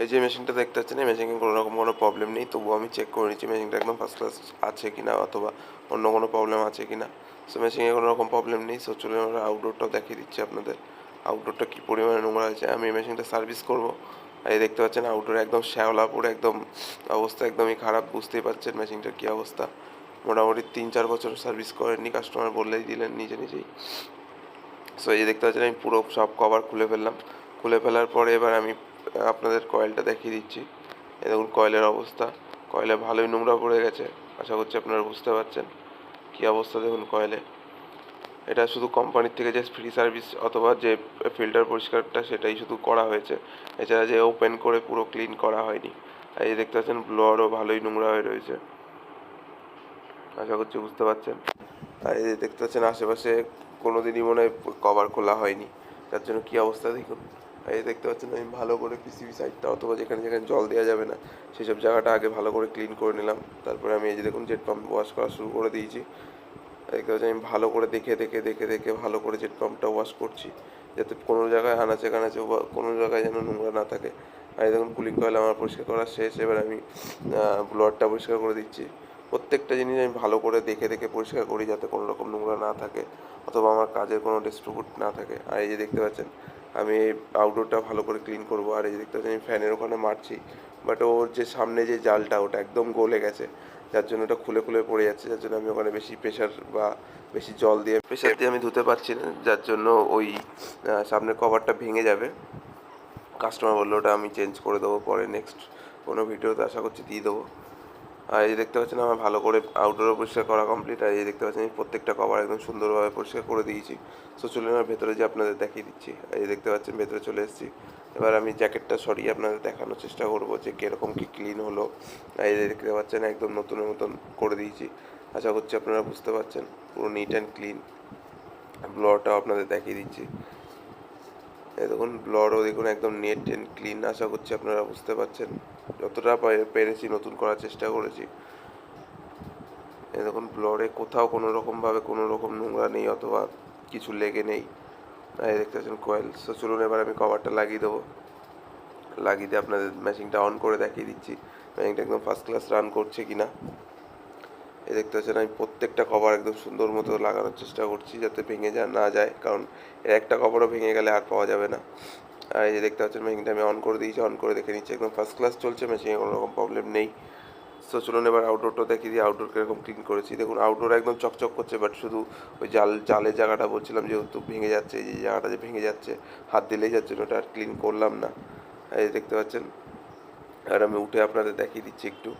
এই যে মেশিনটা দেখতে পাচ্ছেন, এই মেশিনে কোনো রকম কোনো প্রবলেম নেই। তবুও আমি চেক করে নিচ্ছি মেশিনটা একদম ফার্স্ট ক্লাস আছে কি না অথবা অন্য কোনো প্রবলেম আছে কি না সো মেশিনে কোনো রকম প্রবলেম নেই। সো চলে আমরা আউটডোরটাও দেখিয়ে দিচ্ছি আপনাদের। আউটডোরটা কী পরিমাণে নোংরা আছে আমি এই মেশিনটা সার্ভিস করব। এই দেখতে পাচ্ছেন আউটডোর একদম শ্যাওলা পড়ে একদম অবস্থা একদমই খারাপ। বুঝতেই পারছেন মেশিনটার কী অবস্থা। মোটামুটি তিন চার বছর সার্ভিস করেননি। কাস্টমার বললেই দিলেন নিজে নিজেই। সো এই দেখতে পাচ্ছেন, আমি পুরো সব কভার খুলে ফেললাম। খুলে ফেলার পরে এবার আমি আপনাদের কয়েলটা দেখিয়ে দিচ্ছি। এ দেখুন কয়েলের অবস্থা। কয়েলে ভালোই নোংরা পড়ে গেছে। আশা করছি আপনারা বুঝতে পারছেন কী অবস্থা দেখুন কয়েলে এটা শুধু কোম্পানির থেকে যে ফ্রি সার্ভিস অথবা যে ফিল্টার পরিষ্কারটা, সেটাই শুধু করা হয়েছে। এছাড়া যে ওপেন করে পুরো ক্লিন করা হয়নি। আর এই দেখতে পাচ্ছেন ব্লোয়ারও ভালোই নোংরা হয়ে রয়েছে। আশা করছি বুঝতে পারছেন। আর এই দেখতে পাচ্ছেন, আশেপাশে কোনো দিনই মনে হয় কভার খোলা হয়নি। তার জন্য কী অবস্থা দেখুন। এই দেখতে পাচ্ছেন আমি ভালো করে পিসিবি সাইডটা অথবা যেখানে যেখানে জল দেওয়া যাবে না, সেসব জায়গাটা আগে ভালো করে ক্লিন করে নিলাম। তারপরে আমি এই যে দেখুন জেট পাম্প ওয়াশ করা শুরু করে দিয়েছি। দেখতে পাচ্ছেন আমি ভালো করে দেখে দেখে দেখে দেখে ভালো করে জেট পাম্পটা ওয়াশ করছি, যাতে কোনো জায়গায় আনাচে কানাচে কোনো জায়গায় যেন নোংরা না থাকে। আর দেখুন কুলিং কয়েল আমার পরিষ্কার করা শেষ, এবার আমি ব্লোয়ারটা পরিষ্কার করে দিচ্ছি। প্রত্যেকটা জিনিস আমি ভালো করে দেখে দেখে পরিষ্কার করি যাতে কোনো রকম নোংরা না থাকে, অথবা আমার কাজের কোনো ডিস্ট্রিবিউট না থাকে। আর এই যে দেখতে পাচ্ছেন আমি আউটডোরটা ভালো করে ক্লিন করব। আর এই যে দেখতে আমি ফ্যানের ওখানে মারছি। বাট ওর যে সামনে যে জালটা, ওটা একদম গলে গেছে। যার জন্য ওটা খুলে খুলে পড়ে যাচ্ছে। যার জন্য আমি ওখানে বেশি প্রেশার বা বেশি জল দিয়ে প্রেশার দিয়ে আমি ধুতে পারছি না। যার জন্য ওই সামনের কভারটা ভেঙে যাবে। কাস্টমার বলল, ওটা আমি চেঞ্জ করে দেবো পরে নেক্সট কোনো ভিডিওতে আশা করছি দিয়ে দেবো। আর এই দেখতে পাচ্ছেন আমার ভালো করে আউটডোরও পরিষ্কার করা কমপ্লিট আর এই দেখতে পাচ্ছেন আমি প্রত্যেকটা কভার একদম সুন্দরভাবে পরিষ্কার করে দিয়েছি। সো চলুন আমার ভেতরে যে আপনাদের দেখিয়ে দিচ্ছি। এই দেখতে পাচ্ছেন ভেতরে চলে এসেছি। এবার আমি জ্যাকেটটা সরিয়ে আপনাদের দেখানোর চেষ্টা করব যে কীরকম কী ক্লিন হলো। এই দেখতে পাচ্ছেন একদম নতুনের মতন করে দিয়েছি। আশা করছি আপনারা বুঝতে পারছেন। পুরো নিট অ্যান্ড ক্লিন ব্লোয়ারটাও আপনাদের দেখিয়ে দিচ্ছি। দেখুন ব্লডও দেখুন একদম নেট অ্যান্ড ক্লিন আশা করছি আপনারা বুঝতে পারছেন। যতটা পেরেছি, নতুন করার চেষ্টা করেছি। দেখুন ব্লডে কোথাও কোনো রকমভাবে কোনো রকম নোংরা নেই, অথবা কিছু লেগে নেই। এই দেখতে পাচ্ছেন কয়েল সো চলুন, এবার আমি কভারটা লাগিয়ে দেবো। লাগিয়ে দিয়ে আপনাদের মেশিনটা অন করে দেখিয়ে দিচ্ছি। মেশিনটা একদম ফার্স্ট ক্লাস রান করছে কি না এই দেখতে পাচ্ছেন, আমি প্রত্যেকটা কভার একদম সুন্দর মতো লাগানোর চেষ্টা করছি যাতে ভেঙে যা, না যায়, কারণ এর একটা কভারও ভেঙে গেলে আর পাওয়া যাবে না। আর এই যে দেখতে পাচ্ছেন মেশিনটা আমি অন করে দিয়েছি অন করে দেখে নিচ্ছি, একদম ফার্স্ট ক্লাস চলছে মেশিনে কোনো রকম প্রবলেম নেই। সো চলুন এবার আউটডোরটা দেখিয়ে দিই আউটডোর কীরকম ক্লিন করেছি। দেখুন আউটডোর একদম চকচক করছে বাট শুধু ওই জাল, জালের জায়গাটা বলছিলাম, যেহেতু ভেঙে যাচ্ছে, এই যে জায়গাটা যে ভেঙে যাচ্ছে, হাত দিলেই যাচ্ছে ওটা আর ক্লিন করলাম না। এই দেখতে পাচ্ছেন, আর আমি উঠে আপনাদের দেখিয়ে দিচ্ছি একটু।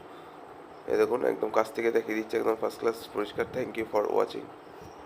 এই দেখুন, একদম কাছ থেকে দেখিয়ে দিচ্ছে, একদম ফার্স্ট ক্লাস পরিষ্কার থ্যাংক ইউ ফর ওয়াচিং